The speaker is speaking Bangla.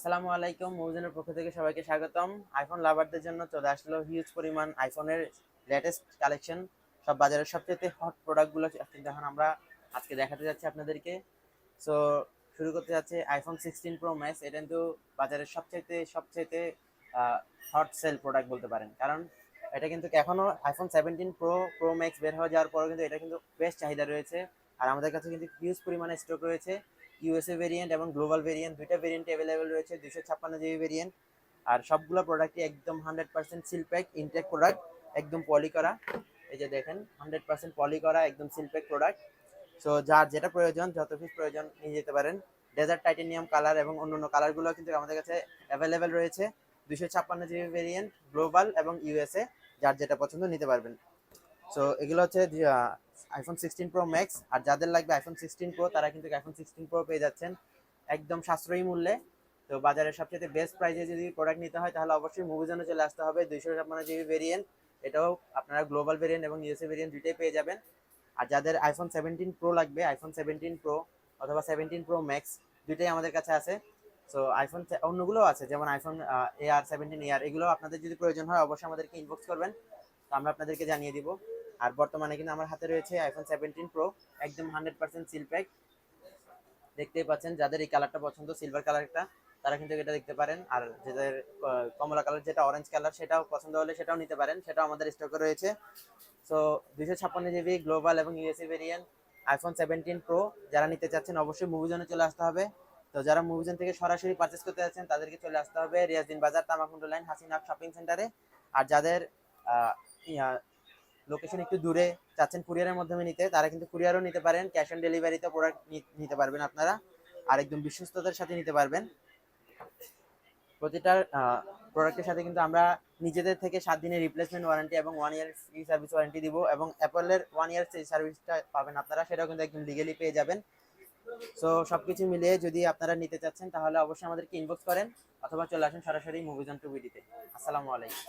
আসসালামু আলাইকুম মুভিজনের পক্ষ থেকে সবাইকে স্বাগতম। আইফোন লাভারদের জন্য চলে আসলো হিউজ পরিমাণ আইফোনের লেটেস্ট কালেকশন সব বাজারের সবচেয়ে হট প্রোডাক্টগুলো এখন আমরা আজকে দেখাতে যাচ্ছি আপনাদেরকে। সো শুরু করতে যাচ্ছে আইফোন সিক্সটিন প্রো ম্যাক্স এটা কিন্তু বাজারের সবচেয়ে সবচেয়ে হট সেল প্রোডাক্ট বলতে পারেন। কারণ এটা কিন্তু এখনও iPhone seventeen pro pro max বের হয়ে যাওয়ার পরও কিন্তু এটা কিন্তু বেশ চাহিদা রয়েছে। আর আমাদের কাছে কিন্তু হিউজ পরিমাণে স্টক রয়েছে। ইউএসএ ভেরিয়েন্ট এবং গ্লোবাল ভেরিয়েন্ট দুইটা ভেরিয়েন্ট অ্যাভেলেবেল রয়েছে দুশো ছাপ্পান্ন জিবি ভেরিয়েন্ট আর সবগুলো প্রোডাক্টই একদম hundred percent seal pack intact product একদম পলি করা। এই যে দেখেন হান্ড্রেড পার্সেন্ট পলি করা, একদম সিলপ্যাক প্রোডাক্ট সো যার যেটা প্রয়োজন, যত পিস প্রয়োজন, নিয়ে যেতে পারেন। ডেজার্ট টাইটেনিয়াম কালার এবং অন্যান্য কালারগুলো কিন্তু আমাদের কাছে অ্যাভেলেবেল রয়েছে। দুশো ছাপ্পান্ন জিবি ভেরিয়েন্ট গ্লোবাল এবং ইউএসএ যার যেটা পছন্দ নিতে পারবেন। সো এগুলো হচ্ছে আইফোন সিক্সটিন প্রো ম্যাক্স আর যাদের লাগবে আইফোন সিক্সটিন প্রো তারা কিন্তু আইফোন সিক্সটিন প্রো পেয়ে যাচ্ছেন একদম সাশ্রয়ী মূল্যে। তো বাজারের সবচেয়ে বেস্ট প্রাইসে যদি প্রোডাক্ট নিতে হয়, তাহলে অবশ্যই মুভিজনে চলে আসতে হবে। দুইশো ছাপ্পান্ন জিবি ভেরিয়েন্ট এটাও আপনারা গ্লোবাল ভেরিয়েন্ট এবং ইউএসএ ভেরিয়েন্ট দুইটাই পেয়ে যাবেন। আর যাদের আইফোন সেভেন্টিন প্রো লাগবে আইফোন সেভেন্টিন প্রো অথবা সেভেন্টিন প্রো ম্যাক্স দুইটাই আমাদের কাছে আছে। সো আইফোন অন্যগুলোও আছে, যেমন আইফোন এআর সেভেন্টিন এআর এগুলো আপনাদের যদি প্রয়োজন হয়, অবশ্যই আমাদেরকে ইনবক্স করবেন। তো আমরা আপনাদেরকে জানিয়ে দিব। আর বর্তমানে কিন্তু আমার হাতে রয়েছে আইফোন সেভেন্টিন প্রো একদম হান্ড্রেড পার্সেন্ট সিল প্যাক দেখতেই পাচ্ছেন, যাদের এই কালারটা পছন্দ সিলভার কালারটা তারা কিন্তু এটা দেখতে পারেন। আর যাদের কমলা কালার যেটা অরেঞ্জ কালার সেটাও পছন্দ হলে সেটাও নিতে পারেন, সেটাও আমাদের স্টকে রয়েছে। সো দুইশো ছাপ্পান্ন জিবি গ্লোবাল এবং USA variant iPhone seventeen pro যারা নিতে চাচ্ছেন অবশ্যই মুভিজনে চলে আসতে হবে। তো যারা মুভিজন থেকে সরাসরি পারচেস করতে যাচ্ছেন, তাদেরকে চলে আসতে হবে রিয়াজদিন বাজার, তামাকুন্ড লাইন হাসিনাক শপিং সেন্টারে আর যাদের লোকেশন একটু দূরে, চাচ্ছেন কুরিয়ারের মাধ্যমে নিতে, তারা কিন্তু কুরিয়ারও নিতে পারেন ক্যাশ অন ডেলিভারিতে প্রোডাক্ট নিতে পারবেন আপনারা। আর একদম বিশ্বস্ততার সাথে নিতে পারবেন। প্রতিটা প্রোডাক্টের সাথে কিন্তু আমরা নিজেদের থেকে সাত দিনের রিপ্লেসমেন্ট ওয়ারেন্টি এবং one year free service warranty দিব এবং অ্যাপলের ওয়ান ইয়ার সার্ভিসটা পাবেন আপনারা, সেটাও কিন্তু একদম লিগেলি পেয়ে যাবেন। সো সবকিছু মিলিয়ে যদি আপনারা নিতে চাচ্ছেন, তাহলে অবশ্যই আমাদেরকে ইনবক্স করেন, অথবা চলে আসেন সরাসরি মুভিজন টু বিডিতে আসসালামু আলাইকুম।